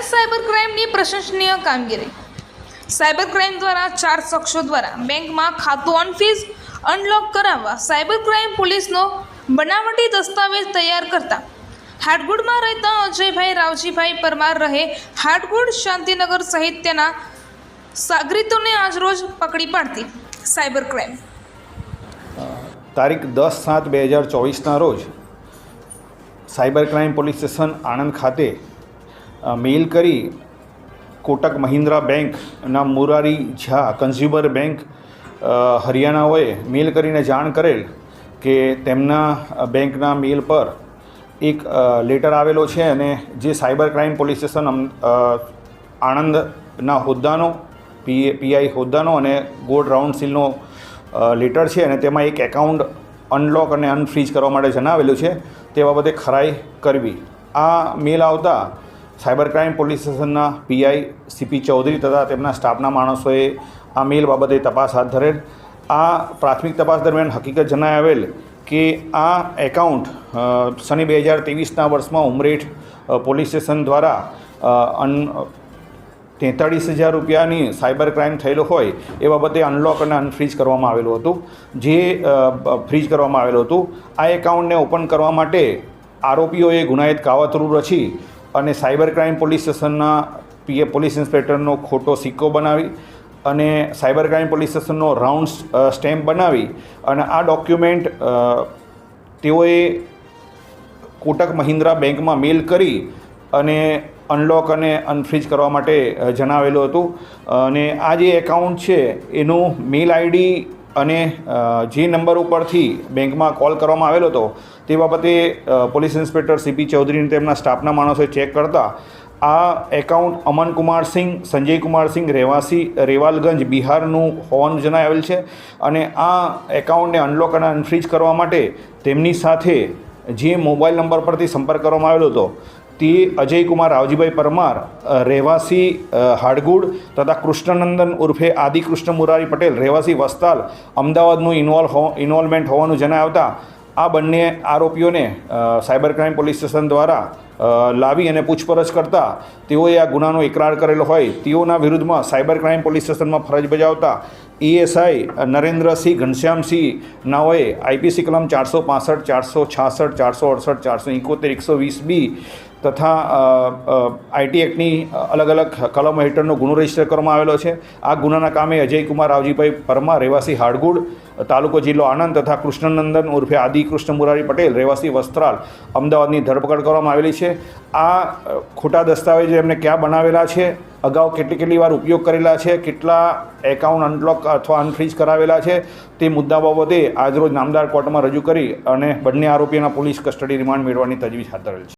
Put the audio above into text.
Cyber ક્રાઇમની પ્રશંસનીય કામગીરી cyber crime દ્વારા ચાર શખ્સો દ્વારા બેંકમાં ખાતું અનફીઝ અનલોક કરાવવા સાયબર ક્રાઇમ પોલીસનો બનાવટી દસ્તાવેજ તૈયાર કરતા હાટગુડમાં રહેતા અજયભાઈ રાવજીભાઈ પરમાર રહે હાટગુડ શાંતિનગર સહિત તેના સાગરીતોને આજરોજ પકડી પાડતી સાયબર ક્રાઇમ તારીખ દસ સાત બે હજાર ચોવીસના રોજ cyber crime police station Anand ખાતે મેલ કરી કોટક મહિન્દ્રા બેંકના મુરારી ઝા કન્ઝ્યુમર બેંક હરિયાણાઓએ મેલ કરીને જાણ કરેલ કે તેમના બેંકના મેલ પર એક લેટર આવેલો છે અને જે સાયબર ક્રાઇમ પોલીસ સ્ટેશન આણંદના હોદ્દાનો, પી, પીઆઈ હોદ્દાનો અને ગોલ્ડ રાઉન્ડ સીલનો લેટર છે અને તેમાં એક એકાઉન્ટ અનલોક અને અનફ્રીઝ કરવા માટે જણાવેલું છે તે બાબતે ખરાઈ કરવી. આ મેલ આવતા સાયબર ક્રાઇમ પોલીસ સ્ટેશનના પીઆઈ સીપી ચૌધરી તથા તેમના સ્ટાફના માણસોએ આ મેલ બાબતે તપાસ હાથ ધરેલ. આ પ્રાથમિક તપાસ દરમિયાન હકીકત જણાવેલ કે આ એકાઉન્ટ સની બે હજાર ત્રેવીસના વર્ષમાં ઉમરેઠ પોલીસ સ્ટેશન દ્વારા અન, તેતાળીસ હજાર રૂપિયાની સાયબર ક્રાઇમ થયેલો હોય એ બાબતે અનલોક અને અનફ્રીઝ કરવામાં આવેલું હતું. જે ફ્રીઝ કરવામાં આવેલું હતું. આ એકાઉન્ટને ઓપન કરવા માટે આરોપીઓએ ગુનાહિત કાવતરું રચી અને સાયબર ક્રાઇમ પોલીસ સ્ટેશનના પીએ પોલીસ ઇન્સ્પેક્ટરનો ખોટો સિક્કો બનાવી અને સાયબર ક્રાઇમ પોલીસ સ્ટેશનનો રાઉન્ડ સ્ટેમ્પ બનાવી અને આ ડોક્યુમેન્ટ તેઓએ કોટક મહિન્દ્રા બેંકમાં મેલ કરી અને અનલોક અને અનફ્રીજ કરવા માટે જણાવેલું હતું. અને આ જે એકાઉન્ટ છે, એનું મેલ આઈડી અને જે નંબર ઉપરથી બેંકમાં કોલ કરવામાં આવેલો હતો, તે બાબતે પોલીસ ઇન્સ્પેક્ટર સીપી ચૌધરીને તેમના સ્ટાફના માણસોએ ચેક કરતા, આ એકાઉન્ટ અમન કુમાર સિંહ, સંજય કુમાર સિંહ રહેવાસી, રેવાલગંજ, બિહારનું હોવાનું જણાવેલ છે અને આ એકાઉન્ટને અનલોક અને અનફ્રીજ કરવા માટે તેમની સાથે જે મોબાઈલ નંબર પરથી સંપર્ક કરવામાં આવેલો હતો તે અજયકુમાર, રાવજીભાઈ પરમાર રહેવાસી હાડગુડ તથા કૃષ્ણનંદન ઉર્ફે આદિ કૃષ્ણ મુરારી પટેલ, રહેવાસી વસ્તાલ, અમદાવાદનું ઇન્વોલ્વ હો ઇન્વોલ્વમેન્ટ હોવાનું જણાવતા આ બંને આરોપીઓને સાયબર ક્રાઇમ પોલીસ સ્ટેશન દ્વારા લાવી અને પૂછપરછ કરતા તેઓએ આ ગુનાનો ઇકરાર કરેલો હોય. તેઓના વિરુદ્ધમાં સાયબર ક્રાઇમ પોલીસ સ્ટેશનમાં ફરજ બજાવતા ઈએસઆઈ નરેન્દ્રસિંહ ઘનશ્યામસિંહ નાઓએ આઈપીસી કલમ ચારસો પાસઠ, ચારસો છાસઠ, ચારસો અડસઠ, ચારસો એકોતેર, એકસો વીસ બી તથા આઈટી એક્ટની અલગ અલગ કલમો હેઠળનો ગુનો રજિસ્ટર કરવામાં આવેલો છે. આ ગુનાના કામે અજયકુમાર, રાવજીભાઈ પરમાર, રહેવાસી હાડગુડ તાલુકો જિલ્લો આણંદ તથા કૃષ્ણનંદન ઉર્ફે આદિ કૃષ્ણ મુરારી પટેલ, રહેવાસી વસ્ત્રાલ, અમદાવાદની ધરપકડ કરવામાં આવેલી છે. આ ખોટા દસ્તાવેજો એમને ક્યાં બનાવેલા છે? અગાઉ કેટલી કેટલી વાર ઉપયોગ કરેલા છે? કેટલા એકાઉન્ટ અનલોક અથવા અનફ્રીઝ કરાવેલા છે? તે મુદ્દા બાબતે આજરોજ નામદાર કોર્ટમાં રજૂ કરી અને બંને આરોપીઓના પોલીસ કસ્ટડી રિમાન્ડ મેળવવાની તજવીજ હાથ ધરેલ છે.